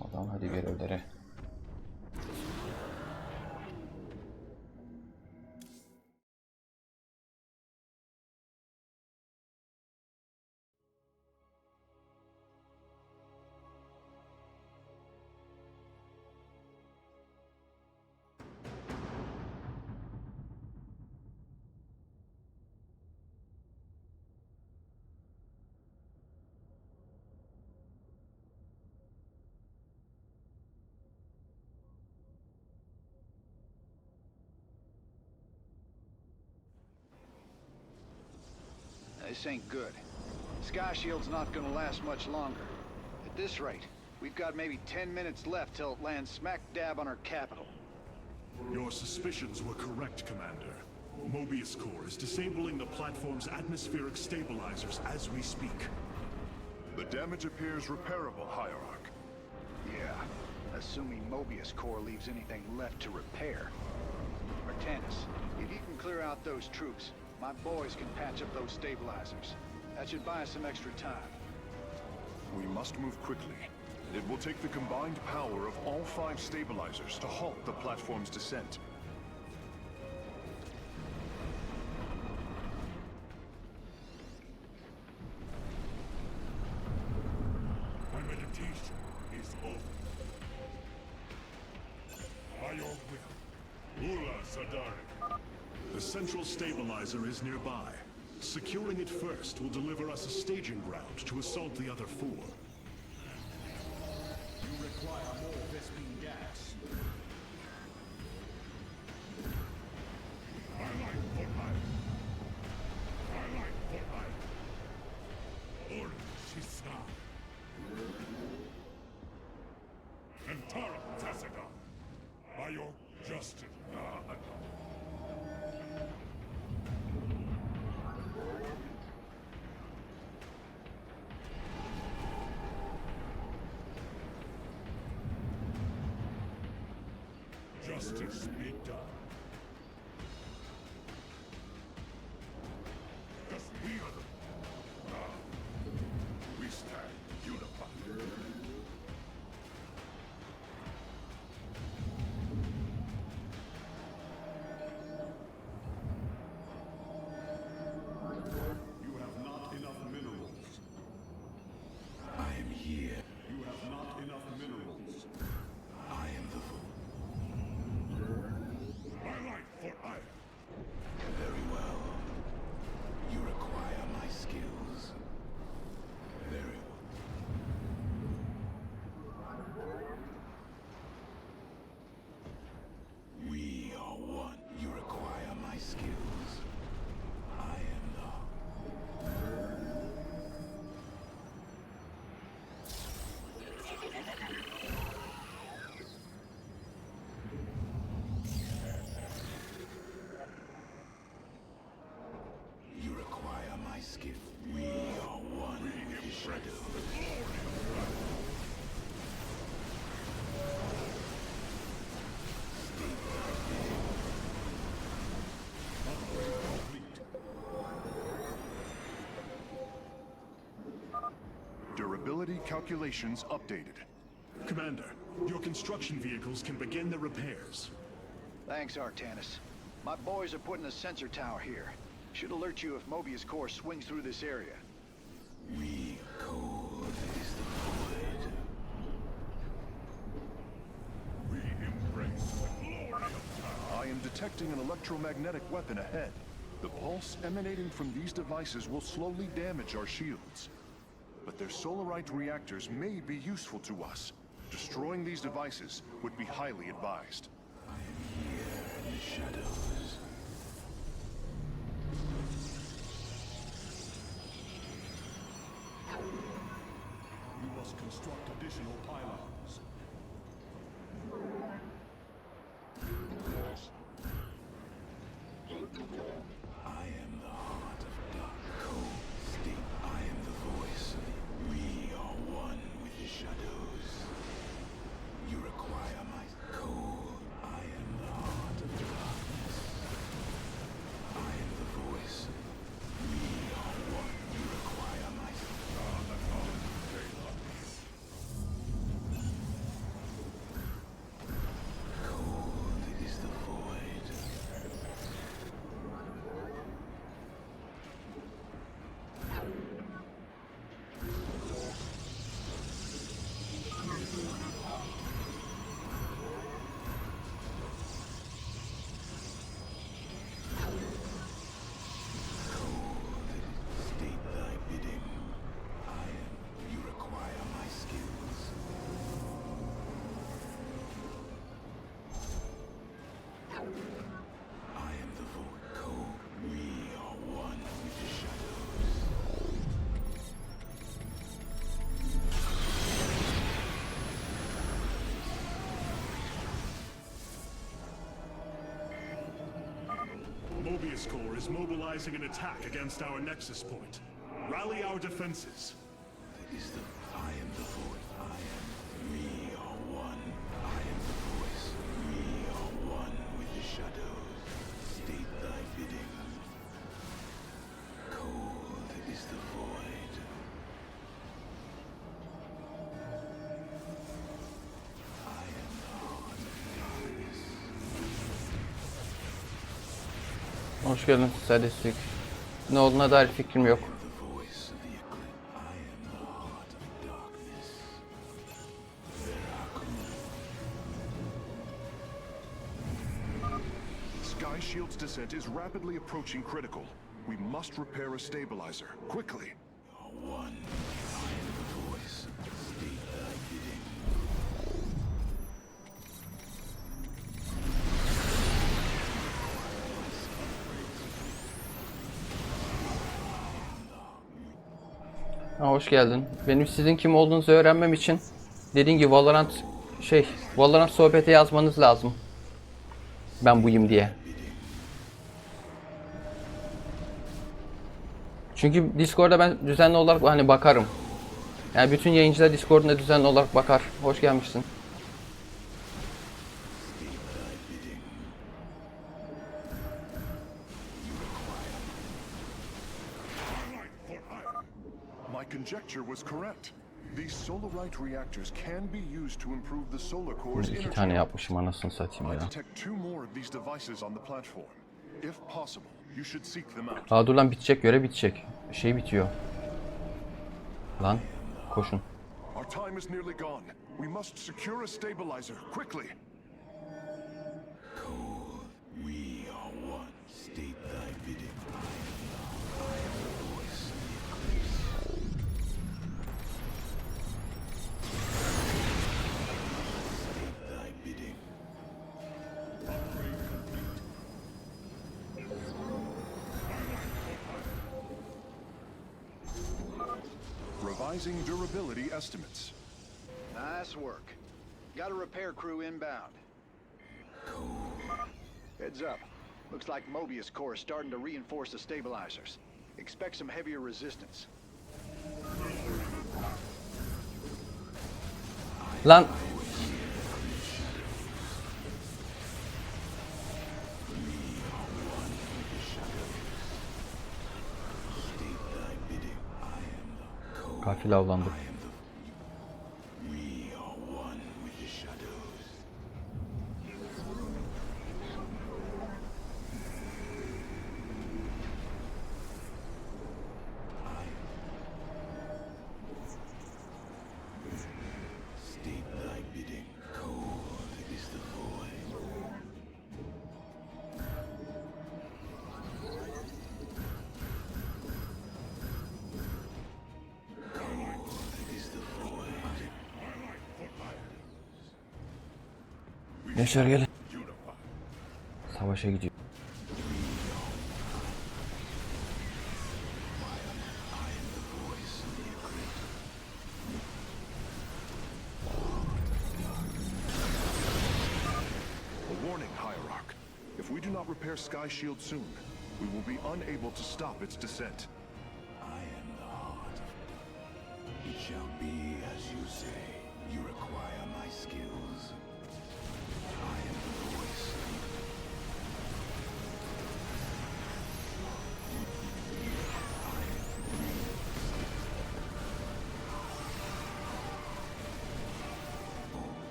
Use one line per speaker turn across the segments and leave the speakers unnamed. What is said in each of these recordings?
Adam hadi gel ödere.
This ain't good. Sky Shield's not gonna last much longer. At this rate, we've got maybe 10 minutes left till it lands smack dab on our capital.
Your suspicions were correct, Commander. Mobius Core is disabling the platform's atmospheric stabilizers as we speak.
The damage appears repairable, Hierarch.
Yeah, assuming Mobius Core leaves anything left to repair. Artanis, if you can clear out those troops, my boys can patch up those stabilizers. That should buy us some extra time.
We must move quickly. It will take the combined power of all five stabilizers to halt the platform's descent.
Is nearby. Securing it first will deliver us a staging ground to assault the other four. Justice be done.
Durability calculations updated.
Commander, your construction vehicles can begin the repairs.
Thanks, Artanis. My boys are putting a sensor tower here. Should alert you if Mobius Core swings through this area.
We code is the void.
We embrace the glory of
I am detecting an electromagnetic weapon ahead. The pulse emanating from these devices will slowly damage our shields. But their solarite reactors may be useful to us. Destroying these devices would be highly advised.
Here in the shadows.
You must construct additional pylons.
Mobius Corps is mobilizing an attack against our Nexus point. Rally our defenses.
is the I am the voice.
Hoş geldin Sadistik. Ne olduğuna dair fikrim yok.
Sky Shield's descent is rapidly approaching critical. We must repair a stabilizer, quickly.
One.
Hoş geldin. Benim sizin kim olduğunuzu öğrenmem için dediğin gibi Valorant şey Valorant sohbete yazmanız lazım. Ben buyum diye. Çünkü Discord'da ben düzenli olarak hani bakarım. Yani bütün yayıncılar Discord'da düzenli olarak bakar. Hoş gelmişsin.
Was correct. These Solarite reactors can be used to improve the solar core's
İki
energy.
tane yapmışım anasını satayım
I
ya.
detect two more of these devices on the platform. If possible, you should seek them out.
Aa dur lan bitecek göre bitecek. Şey bitiyor. Lan koşun.
Our time is nearly gone. We must secure a stabilizer, quickly. Revising durability estimates.
Nice work. Got a repair crew inbound. Heads up. Looks like Mobius Core is starting to reinforce the stabilizers. Expect some heavier resistance.
Lan Gafil avlandık. Yaşar gelin. Savaşa gidiyor.
If we do not repair Sky Shield soon, we will be unable to stop its descent.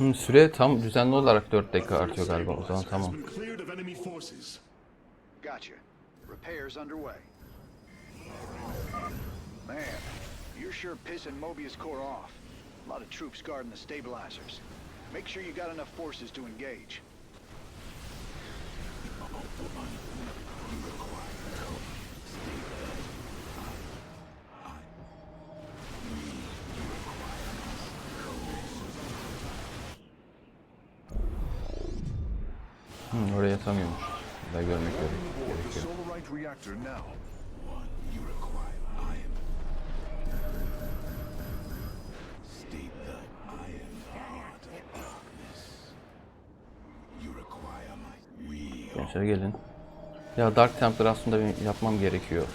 Hı, süre tam düzenli olarak 4 dakika artıyor galiba o zaman tamam.
Gotcha. Repairs underway. Man, you're sure pissing Mobius Core off. A lot of troops guarding the stabilizers. Make sure you got enough forces to engage.
Of darkness. You require my. We
Gençler gelin. Ya Dark Templar aslında yapmam gerekiyor.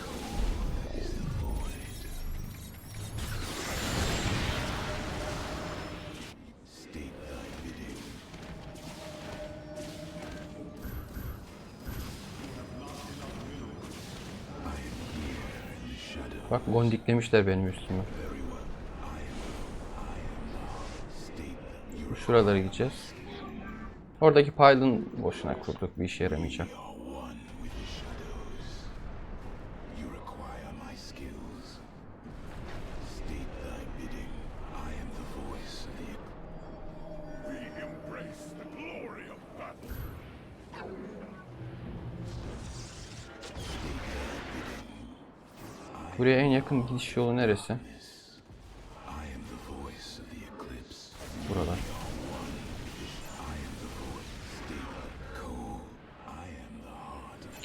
Bak gondiklemişler benim üstümü. Şuralara gideceğiz. Oradaki pylon boşuna kurduk. Bir işe yaramayacak. Buraya en yakın gidiş yolu neresi? Buralar.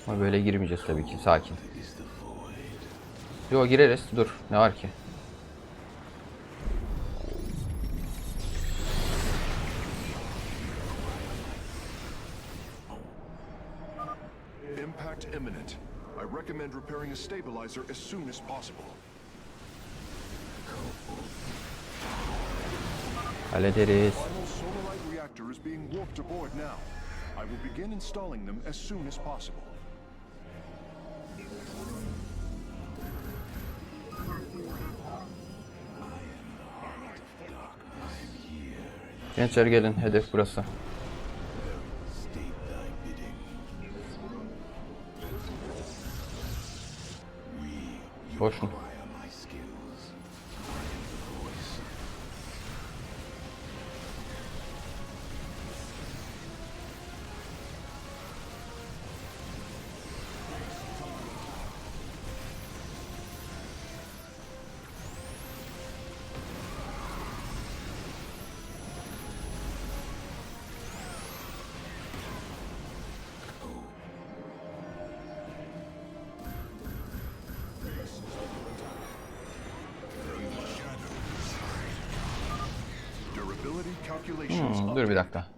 Ama böyle girmeyeceğiz tabii ki. Sakin. Yo gireriz. Dur. Ne var ki?
Impact imminent. I recommend repairing a stabilizer as soon as possible.
Hallederiz.
Final Solarite reactor is being warped aboard now. I will begin installing them as soon as possible.
Gençler gelin. Hedef burası. Очень.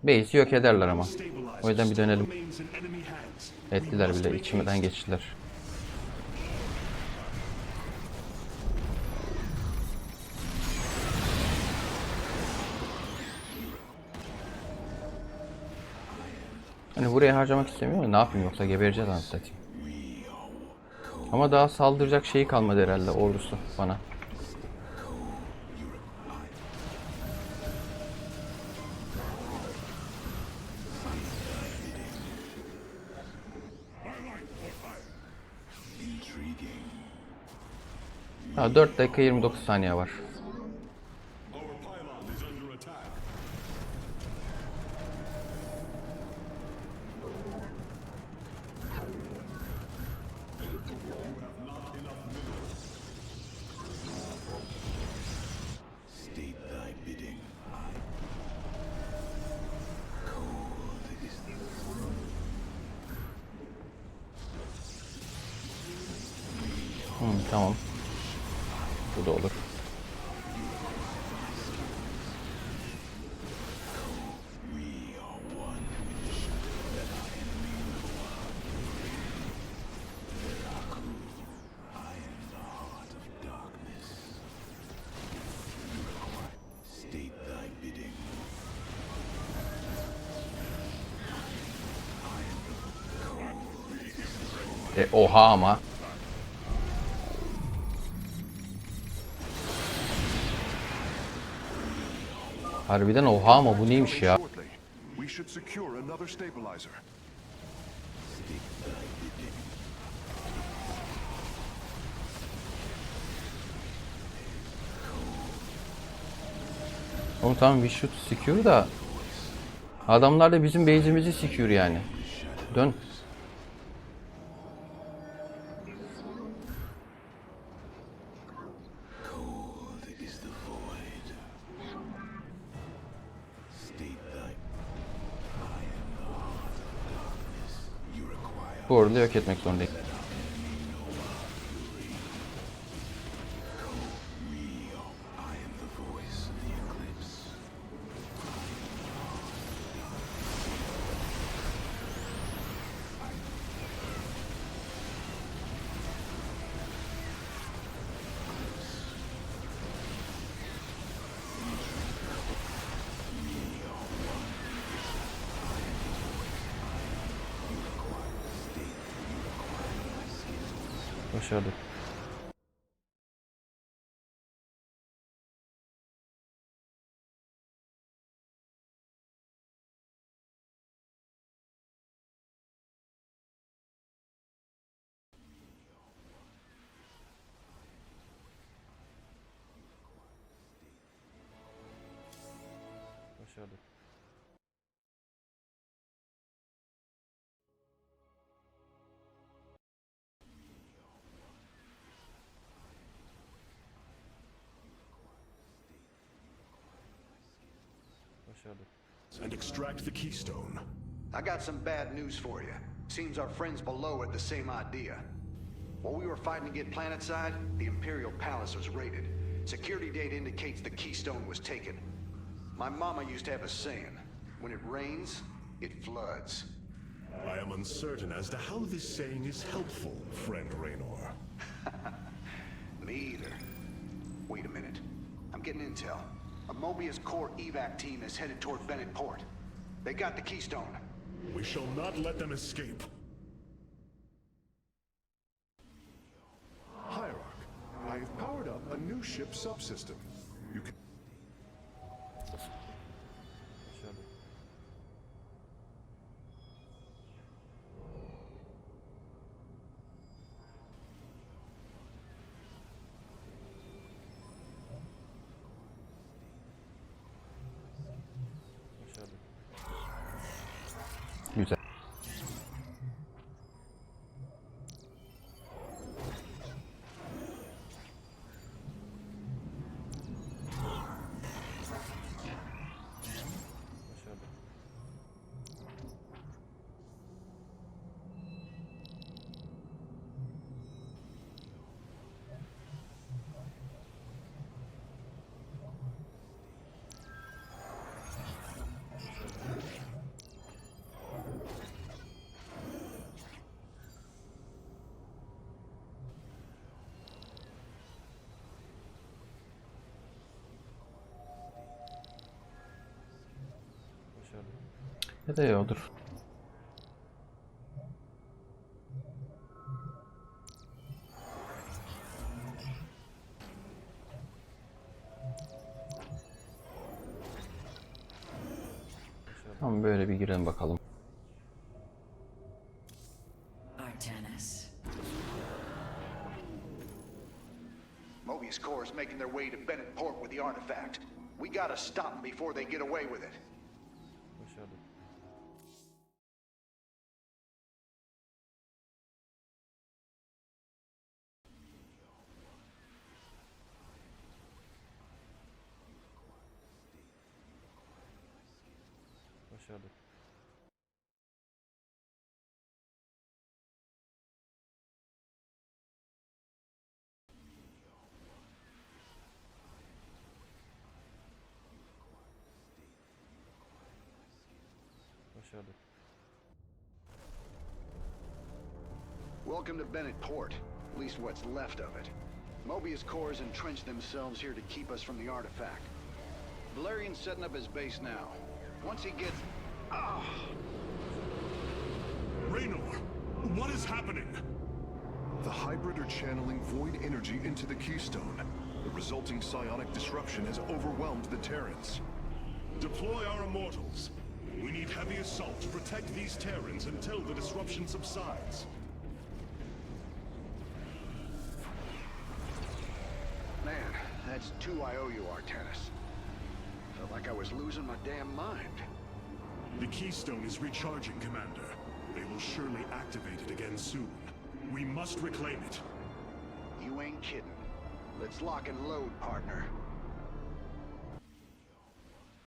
Base'i yok ederler ama. O yüzden bir dönelim. Ettiler bile. içimden geçtiler. Hani buraya harcamak istemiyorum. Ne yapayım yoksa gebereceğiz anasını satayım. Ama daha saldıracak şeyi kalmadı herhalde ordusu bana. Ha, 4 dakika 29 saniye var. Hmm, tamam. Bu da olur. E, oha ama. Harbiden oha ama bu neymiş ya?
We should.
Oğlum tamam bir shoot secure da adamlar da bizim base'imizi secure yani. Dön. Bu orada yok etmek zorundayım. Başardık. Başardık.
And extract the keystone.
I got some bad news for you. Seems our friends below had the same idea. While we were fighting to get planetside, the Imperial Palace was raided. Security data indicates the Keystone was taken. My mama used to have a saying, when it rains, it floods.
I am uncertain as to how this saying is helpful, friend Raynor.
Me either. Wait a minute. I'm getting intel. A Mobius Core evac team is headed toward Bennett Port. They got the Keystone.
We shall not let them escape.
Hierarch, I have powered up a new ship subsystem. You can
Da ya dur. Tamam böyle bir girelim bakalım.
Artanis.
Mobius Core is making their way to Bennett Port with the artifact. We gotta stop them before they get away with it.
Başardık. Başardık.
Welcome to Bennett Port. At least what's left of it. Mobius Corps entrenched themselves here to keep us from the artifact. Valerian's setting up his base now. Once he gets... Ah!
Raynor, what is happening?
The hybrid are channeling void energy into the Keystone. The resulting psionic disruption has overwhelmed the Terrans.
Deploy our immortals. We need heavy assault to protect these Terrans until the disruption subsides.
Man, that's two I owe you, Artanis. Felt like I was losing my damn mind.
The Keystone is recharging, Commander. They will surely activate it again soon. We must reclaim it.
You ain't kidding. Let's lock and load, partner.